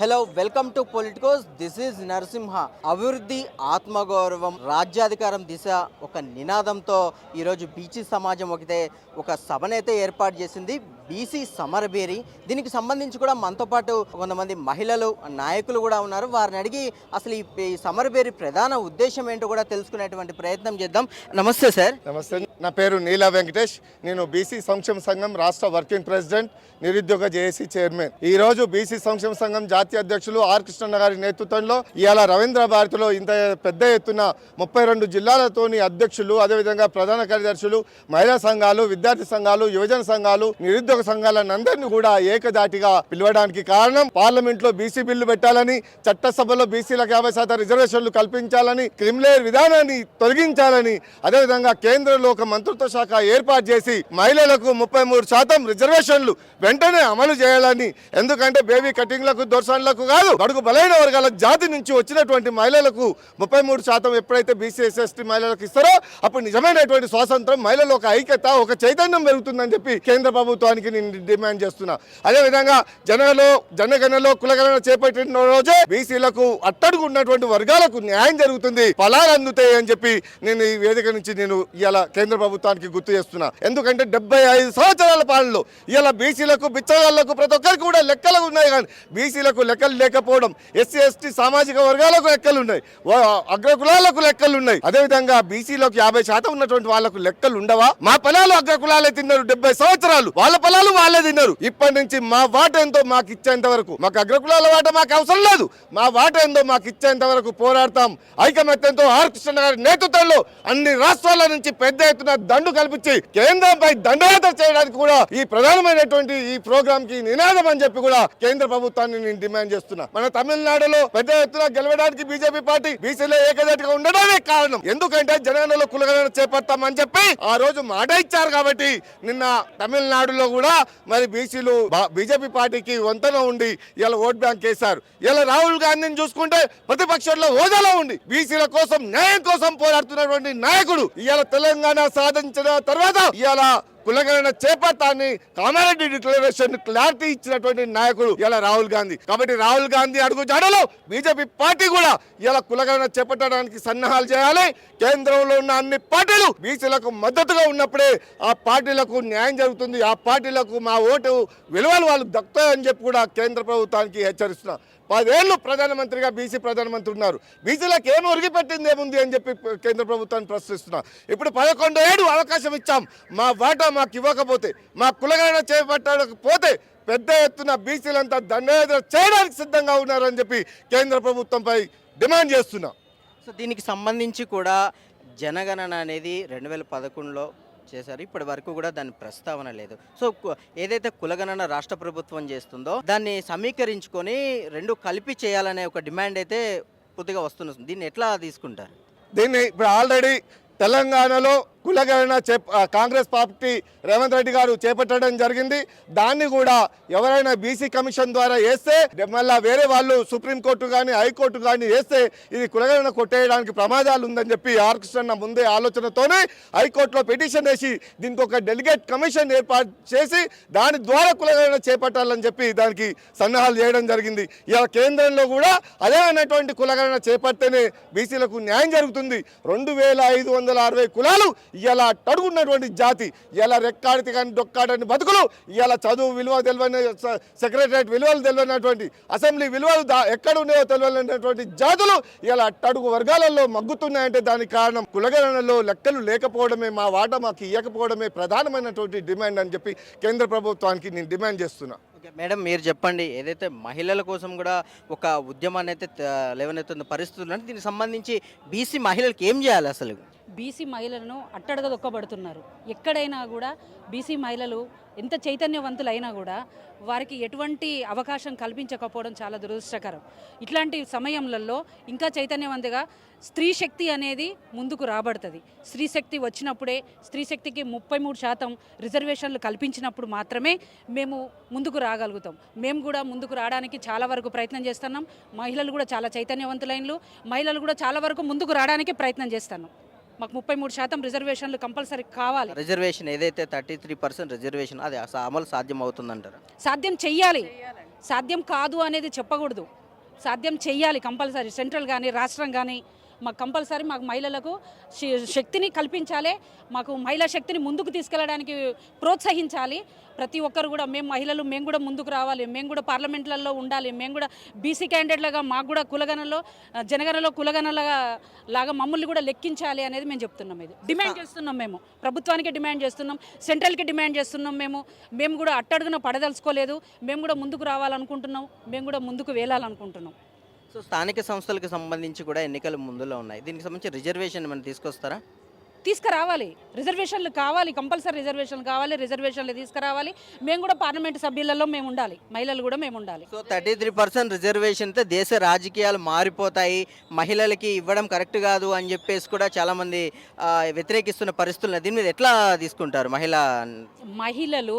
Hello welcome to Politicos this is Narasimha అభివృద్ధి ఆత్మగౌరవం రాజ్యాధికారం దిశ ఒక నినాదంతో ఈరోజు బీసీ సమాజం ఒకటే ఒక సభనైతే ఏర్పాటు చేసింది బీసీ సమరబేరి దీనికి సంబంధించి కూడా మనతో పాటు కొంతమంది మహిళలు నాయకులు కూడా ఉన్నారు. వారిని అడిగి అసలు ఈ ఈ సమరబేరి ప్రధాన ఉద్దేశం ఏంటో కూడా తెలుసుకునేటువంటి ప్రయత్నం చేద్దాం. నమస్తే సార్. నమస్తే నా పేరు నీలా వెంకటేష్. నేను బీసీ సంక్షేమ సంఘం రాష్ట్ర వర్కింగ్ ప్రెసిడెంట్ నిరుద్యోగ జేఏసీ చైర్మన్. ఈ రోజు బీసీ సంక్షేమ సంఘం జాతీయ అధ్యక్షులు ఆర్ కృష్ణన్న గారి నేతృత్వంలో ఇవాళ రవీంద్ర భారతిలో ఇంత పెద్ద ఎత్తున ముప్పై రెండు జిల్లాలతోని అధ్యక్షులు అదేవిధంగా ప్రధాన కార్యదర్శులు మహిళా సంఘాలు విద్యార్థి సంఘాలు యువజన సంఘాలు నిరుద్యోగ సంఘాలను కూడా ఏకదాటిగా పిలవడానికి కారణం పార్లమెంట్లో బీసీ బిల్లు పెట్టాలని చట్టసభలో బీసీలకు యాభై శాతం రిజర్వేషన్లు కల్పించాలని క్రిమిలేర్ విధానాన్ని తొలగించాలని అదేవిధంగా కేంద్రంలో ఒక మంత్రిత్వ శాఖ ఏర్పాటు చేసి మహిళలకు ముప్పై మూడు శాతం రిజర్వేషన్లు వెంటనే అమలు చేయాలని. ఎందుకంటే బేబీ కటింగ్లకు దోషాలకు కాదు అడుగు బలైన వర్గాల జాతి నుంచి వచ్చినటువంటి మహిళలకు ముప్పై మూడు శాతం ఎప్పుడైతే బీసీ ఎస్ఎస్టీ మహిళలకు ఇస్తారో అప్పుడు నిజమైనటువంటి స్వాతంత్రం మహిళలు ఒక ఐక్యత ఒక చైతన్యం పెరుగుతుందని చెప్పి కేంద్ర ప్రభుత్వానికి నేను డిమాండ్ చేస్తున్నా. అదేవిధంగా జనలో జనగణలో కులగణన చేపట్టిన రోజే బీసీలకు అట్టడుగు ఉన్నటువంటి వర్గాలకు న్యాయం జరుగుతుంది ఫలాలు అందుతాయి అని చెప్పి నేను ఈ వేదిక నుంచి నేను ఇవాళ కేంద్ర ప్రభుత్వానికి గుర్తు చేస్తున్నా. ఎందుకంటే డెబ్బై ఐదు సంవత్సరాల పాలనలో ఇలా బీసీలకు బిచ్చగాళ్ళకు ప్రతి ఒక్కరికి కూడా లెక్కలు ఉన్నాయి కానీ బీసీలకు లెక్కలు లేకపోవడం ఎస్సీ ఎస్టీ సామాజిక వర్గాలకు లెక్కలు ఉన్నాయి అగ్రకులాలకు లెక్కలు ఉన్నాయి. అదేవిధంగా బీసీలకు యాభై శాతం ఉన్నటువంటి వాళ్ళకు లెక్కలు ఉండవా? మా పొలాలు అగ్రకులాలే తిన్నారు డెబ్బై సంవత్సరాలు వాళ్ళ పొలాలు వాళ్ళే తిన్నారు. ఇప్పటి నుంచి మా వాట ఎంతో మాకు ఇచ్చేంత వరకు మాకు అగ్రకులాల వాట మాకు అవసరం లేదు. మా వాట ఎంతో మాకు ఇచ్చేంత వరకు పోరాడతాం. ఐకమత్యంతో ఆర్ కృష్ణ గారి నేతృత్వంలో అన్ని రాష్ట్రాల నుంచి పెద్ద ఎత్తున దండు కల్పించి కేంద్రంపై దండయాత్ర చేయడానికి కూడా ఈ ప్రధానమైనటువంటి ఈ ప్రోగ్రామ్కి నినాదం అని చెప్పి కూడా కేంద్ర ప్రభుత్వాన్ని నేను డిమాండ్ చేస్తున్నా. మన తమిళనాడులో పెద్ద ఎత్తున గెలవడానికి బీజేపీ పార్టీ బీసీలో ఏకజాటిగా ఉండడమే కారణం. ఎందుకంటే జనగణలో కులగణన చేపడతామని చెప్పి ఆ రోజు మాట ఇచ్చారు కాబట్టి నిన్న తమిళనాడులో కూడా మరి బీసీలు బీజేపీ పార్టీకి వంతన ఉండి ఇలా ఓట్ బ్యాంక్ వేశారు. ఇలా రాహుల్ గాంధీని చూసుకుంటే ప్రతిపక్షంలో హోదాలో ఉండి బీసీల కోసం న్యాయం కోసం పోరాడుతున్నటువంటి నాయకుడు ఇలా తెలంగాణ సాధించిన తర్వాత ఇవాళ కులగణన చేపట్టాన్ని కామారెడ్డి డిక్లరేషన్ క్లారిటీ ఇచ్చినటువంటి నాయకుడు ఇలా రాహుల్ గాంధీ. కాబట్టి రాహుల్ గాంధీ అడుగు జాడలో బీజేపీ పార్టీ కూడా ఇలా కులగణన చేపట్టడానికి సన్నాహాలు చేయాలి. కేంద్రంలో ఉన్న అన్ని పార్టీలు బీసీలకు మద్దతుగా ఉన్నప్పుడే ఆ పార్టీలకు న్యాయం జరుగుతుంది. ఆ పార్టీలకు మా ఓటు విలువలు వాళ్ళు దక్కుతాయని చెప్పి కూడా కేంద్ర ప్రభుత్వానికి హెచ్చరిస్తున్నా. పదేళ్ళు ప్రధానమంత్రిగా బీసీ ప్రధానమంత్రి ఉన్నారు. బీసీలకు ఏం ఒరిగిపెట్టింది ఏముంది అని చెప్పి కేంద్ర ప్రభుత్వాన్ని ప్రశ్నిస్తున్నా. ఇప్పుడు పదకొండు ఏడు అవకాశం ఇచ్చాం. మా వాటా మాకు ఇవ్వకపోతే మా కులగణన చేపట్టకపోతే పెద్ద ఎత్తున బీసీలంతా దండయాత్ర చేయడానికి సిద్ధంగా ఉన్నారని చెప్పి కేంద్ర ప్రభుత్వంపై డిమాండ్ చేస్తున్నా. సో దీనికి సంబంధించి కూడా జనగణన అనేది రెండు వేల పదకొండులో చేశారు. ఇప్పటి వరకు కూడా దాని ప్రస్తావన లేదు. సో ఏదైతే కులగణన రాష్ట్ర ప్రభుత్వం చేస్తుందో దాన్ని సమీకరించుకొని రెండు కలిపి చేయాలనే ఒక డిమాండ్ అయితే పూర్తిగా వస్తుంది దీన్ని ఎట్లా తీసుకుంటారు? దీన్ని ఇప్పుడు ఆల్రెడీ తెలంగాణలో కులగణన చే కాంగ్రెస్ పార్టీ రేవంత్ రెడ్డి గారు చేపట్టడం జరిగింది. దాన్ని కూడా ఎవరైనా బీసీ కమిషన్ ద్వారా వేస్తే మళ్ళీ వేరే వాళ్ళు సుప్రీంకోర్టు కానీ హైకోర్టు కానీ వేస్తే ఇది కులగణన కొట్టేయడానికి ప్రమాదాలు ఉందని చెప్పి ఆర్ ముందే ఆలోచనతోనే హైకోర్టులో పిటిషన్ వేసి దీనికి ఒక డెలిగేట్ కమిషన్ ఏర్పాటు చేసి దాని ద్వారా కులగణన చేపట్టాలని చెప్పి దానికి సన్నాహాలు చేయడం జరిగింది. ఇలా కేంద్రంలో కూడా అదే అనేటువంటి కులగణన చేపడితేనే బీసీలకు న్యాయం జరుగుతుంది. రెండు వేల ఐదు వందల అరవై కులాలు ఇలా తడుగున్నటువంటి జాతి ఇలా రెక్కాడితే కానీ డొక్కాడని బతుకులు ఇలా చదువు విలువ తెలియని సెక్రటరేట్ విలువలు తెలియనటువంటి అసెంబ్లీ విలువలు ఎక్కడ ఉన్నాయో తెలియనటువంటి జాతులు ఇలా అట్టడుగు వర్గాలలో మగ్గుతున్నాయంటే దానికి కారణం కులగణనలో లెక్కలు లేకపోవడమే మా వాట మాకు ఇవ్వకపోవడమే ప్రధానమైనటువంటి డిమాండ్ అని చెప్పి కేంద్ర ప్రభుత్వానికి నేను డిమాండ్ చేస్తున్నా. మేడం మీరు చెప్పండి ఏదైతే మహిళల కోసం కూడా ఒక ఉద్యమాన్ని అయితే త- లేవనెత్తున్న పరిస్థితులు అంటే దీనికి సంబంధించి బీసీ మహిళలకు ఏం చేయాలి అసలు? బీసీ మహిళలను అట్టడగా దొక్కబడుతున్నారు ఎక్కడైనా కూడా బీసీ మహిళలు ఎంత చైతన్యవంతులైనా కూడా వారికి ఎటువంటి అవకాశం కల్పించకపోవడం చాలా దురదృష్టకరం. ఇట్లాంటి సమయంలో ఇంకా చైతన్యవంతుగా స్త్రీ శక్తి అనేది ముందుకు రాబడుతుంది. స్త్రీ శక్తి వచ్చినప్పుడే స్త్రీ శక్తికి ముప్పై మూడు శాతం రిజర్వేషన్లు కల్పించినప్పుడు మాత్రమే మేము ముందుకు రాగలుగుతాం. మేము కూడా ముందుకు రావడానికి చాలా వరకు ప్రయత్నం చేస్తున్నాం. మహిళలు కూడా చాలా చైతన్యవంతులైనలు. మహిళలు కూడా చాలా వరకు ముందుకు రావడానికి ప్రయత్నం చేస్తున్నాం. మాకు ముప్పై మూడు శాతం రిజర్వేషన్లు కంపల్సరీ కావాలి. రిజర్వేషన్ ఏదైతే థర్టీ త్రీ పర్సెంట్ రిజర్వేషన్ అది అస- అమలు సాధ్యం అవుతుందంటారు సాధ్యం చెయ్యాలి. సాధ్యం కాదు అనేది చెప్పకూడదు. సాధ్యం చెయ్యాలి కంపల్సరీ. సెంట్రల్ కానీ రాష్ట్రం కానీ మాకు కంపల్సరీ మాకు మహిళలకు శక్తిని కల్పించాలి. మాకు మహిళా శక్తిని ముందుకు తీసుకెళ్ళడానికి ప్రోత్సహించాలి. ప్రతి ఒక్కరు కూడా మేము మహిళలు మేము కూడా ముందుకు రావాలి. మేము కూడా పార్లమెంట్లలో ఉండాలి. మేము కూడా బీసీ క్యాండిడేట్లుగా మాకు కూడా కులగణలో జనగణలో కులగణలుగా లాగా మమ్మల్ని కూడా లెక్కించాలి అనేది మేము చెప్తున్నాం ఇది. డిమాండ్ చేస్తున్నాం మేము. ప్రభుత్వానికి డిమాండ్ చేస్తున్నాం. సెంట్రల్కి డిమాండ్ చేస్తున్నాం మేము. మేము కూడా అట్టడుగున పడదలుచుకోలేదు. మేము కూడా ముందుకు రావాలనుకుంటున్నాం. మేము కూడా ముందుకు వేలాలనుకుంటున్నాం. సో స్థానిక సంస్థలకు సంబంధించి కూడా ఎన్నికలు ముందులో ఉన్నాయి. దీనికి సంబంధించి రిజర్వేషన్ మనం తీసుకొస్తారా? తీసుకురావాలి. రిజర్వేషన్లు కావాలి. కంపల్సరీ రిజర్వేషన్లు కావాలి. రిజర్వేషన్లు తీసుకురావాలి. మేము కూడా పార్లమెంట్ సభ్యులలో మేము ఉండాలి. మహిళలు కూడా మేము ఉండాలి. సో థర్టీ త్రీ పర్సెంట్ రిజర్వేషన్తో దేశ రాజకీయాలు మారిపోతాయి. మహిళలకి ఇవ్వడం కరెక్ట్ కాదు అని చెప్పేసి కూడా చాలామంది వ్యతిరేకిస్తున్న పరిస్థితులు దీని మీద ఎట్లా తీసుకుంటారు మహిళా? మహిళలు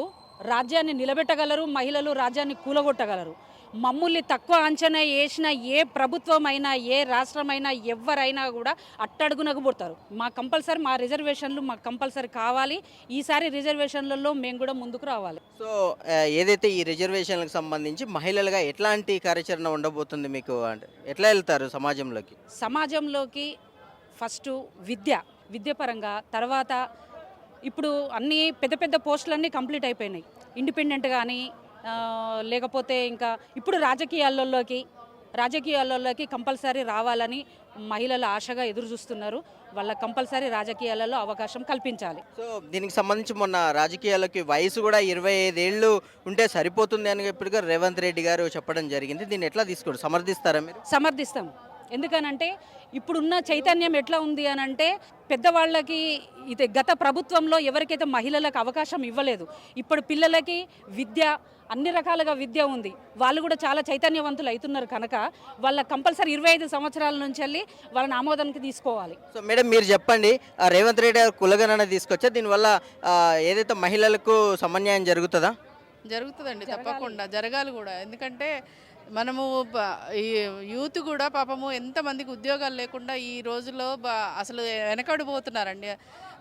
రాజ్యాన్ని నిలబెట్టగలరు. మహిళలు రాజ్యాన్ని కూలగొట్టగలరు. మమ్మల్ని తక్కువ అంచనా వేసిన ఏ ప్రభుత్వం అయినా ఏ రాష్ట్రమైనా ఎవరైనా కూడా అట్టడుగునకు పుడతారు. మా కంపల్సరీ మా రిజర్వేషన్లు మాకు కంపల్సరీ కావాలి. ఈసారి రిజర్వేషన్లలో మేము కూడా ముందుకు రావాలి. సో ఏదైతే ఈ రిజర్వేషన్లకు సంబంధించి మహిళలుగా ఎట్లాంటి కార్యాచరణ ఉండబోతుంది మీకు? అంటే ఎట్లా వెళ్తారు సమాజంలోకి? సమాజంలోకి ఫస్ట్ విద్య విద్య పరంగా. తర్వాత ఇప్పుడు అన్ని పెద్ద పెద్ద పోస్టులన్నీ కంప్లీట్ అయిపోయినాయి. ఇండిపెండెంట్ కానీ లేకపోతే ఇంకా ఇప్పుడు రాజకీయాలలోకి రాజకీయాలలోకి కంపల్సరీ రావాలని మహిళలు ఆశగా ఎదురు చూస్తున్నారు. వాళ్ళ కంపల్సరీ రాజకీయాలలో అవకాశం కల్పించాలి. సో దీనికి సంబంధించి మొన్న రాజకీయాలకి వయసు కూడా ఇరవై ఐదేళ్ళు ఉంటే సరిపోతుంది అని ఇప్పటికే రేవంత్ రెడ్డి గారు చెప్పడం జరిగింది. దీన్ని ఎట్లా తీసుకోండి? సమర్థిస్తారా మీరు? సమర్థిస్తాం. ఎందుకనంటే ఇప్పుడున్న చైతన్యం ఎట్లా ఉంది అని అంటే పెద్దవాళ్ళకి ఇది గత ప్రభుత్వంలో ఎవరికైతే మహిళలకు అవకాశం ఇవ్వలేదు ఇప్పుడు పిల్లలకి విద్య అన్ని రకాలుగా విద్య ఉంది. వాళ్ళు కూడా చాలా చైతన్యవంతులు అవుతున్నారు కనుక వాళ్ళ కంపల్సరీ ఇరవై ఐదు సంవత్సరాల నుంచి వెళ్ళి వాళ్ళని ఆమోదానికి తీసుకోవాలి. సో మేడం మీరు చెప్పండి రేవంత్ రెడ్డి గారు కులగణన తీసుకొచ్చా దీనివల్ల ఏదైతే మహిళలకు సమన్యాయం జరుగుతుందా? జరుగుతుందండి తప్పకుండా. జరగాలి కూడా. ఎందుకంటే మనము ఈ యూత్ కూడా పాపము ఎంతమందికి ఉద్యోగాలు లేకుండా ఈ రోజుల్లో బ- అసలు వెనకడిపోతున్నారండి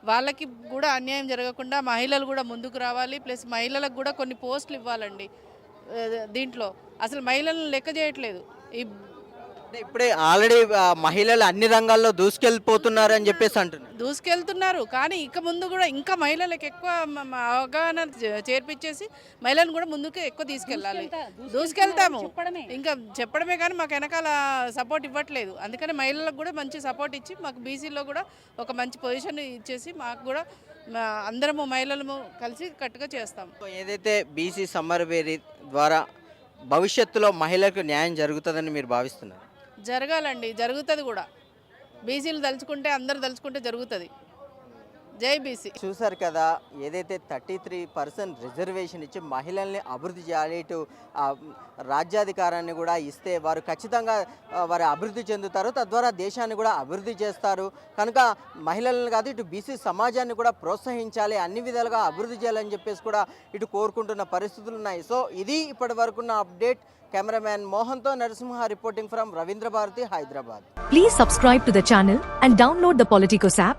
వాళ్ళకి కూడా అన్యాయం జరగకుండా మహిళలు కూడా ముందుకు రావాలి ప్లస్ మహిళలకు కూడా కొన్ని పోస్టులు ఇవ్వాలండి. దీంట్లో. అసలు మహిళలను లెక్క చేయట్లేదు. ఈ అంటే ఇప్పుడే ఆల్రెడీ మహిళలు అన్ని రంగాల్లో దూసుకెళ్ళిపోతున్నారు అని చెప్పేసి అంటున్నారు. దూసుకెళ్తున్నారు. కానీ ఇక ముందు కూడా ఇంకా మహిళలకు ఎక్కువ అవగాహన చేర్పించేసి మహిళలను కూడా ముందుకు ఎక్కువ తీసుకెళ్ళాలి. దూసుకెళ్తా- దూసుకెళ్తాము. ఇంకా చెప్పడమే కానీ మాకు వెనకాల సపోర్ట్ ఇవ్వట్లేదు. అందుకని మహిళలకు కూడా మంచి సపోర్ట్ ఇచ్చి మాకు బీసీలో కూడా ఒక మంచి పొజిషన్ ఇచ్చేసి మాకు కూడా అందరము మహిళలము కలిసి కట్టుగా చేస్తాం. ఏదైతే బీసీ సమ్మర్ వేరి ద్వారా భవిష్యత్తులో మహిళలకు న్యాయం జరుగుతుందని మీరు భావిస్తున్నారు? జరగాలండి జరుగుతుంది కూడా. బీసీలు తలుచుకుంటే అందరు తలుచుకుంటే జరుగుతుంది. జై బీసీ చూసారు కదా ఏదైతే థర్టీ త్రీ పర్సెంట్ రిజర్వేషన్ ఇచ్చి మహిళల్ని అభివృద్ధి చేయాలి ఇటు ఆ, రాజ్యాధికారాన్ని కూడా ఇస్తే వారు ఖచ్చితంగా వారు అభివృద్ధి చెందుతారు. తద్వారా దేశాన్ని కూడా అభివృద్ధి చేస్తారు. కనుక మహిళలను కాదు ఇటు బీసీ సమాజాన్ని కూడా ప్రోత్సహించాలి. అన్ని విధాలుగా అభివృద్ధి చేయాలని చెప్పేసి కూడా ఇటు కోరుకుంటున్న పరిస్థితులు ఉన్నాయి. సో ఇది ఇప్పటి వరకున్న update. Cameraman మోహన్తో Narasimha reporting from Ravindra Bharathi Hyderabad. Please subscribe to the channel and download the Politicos app.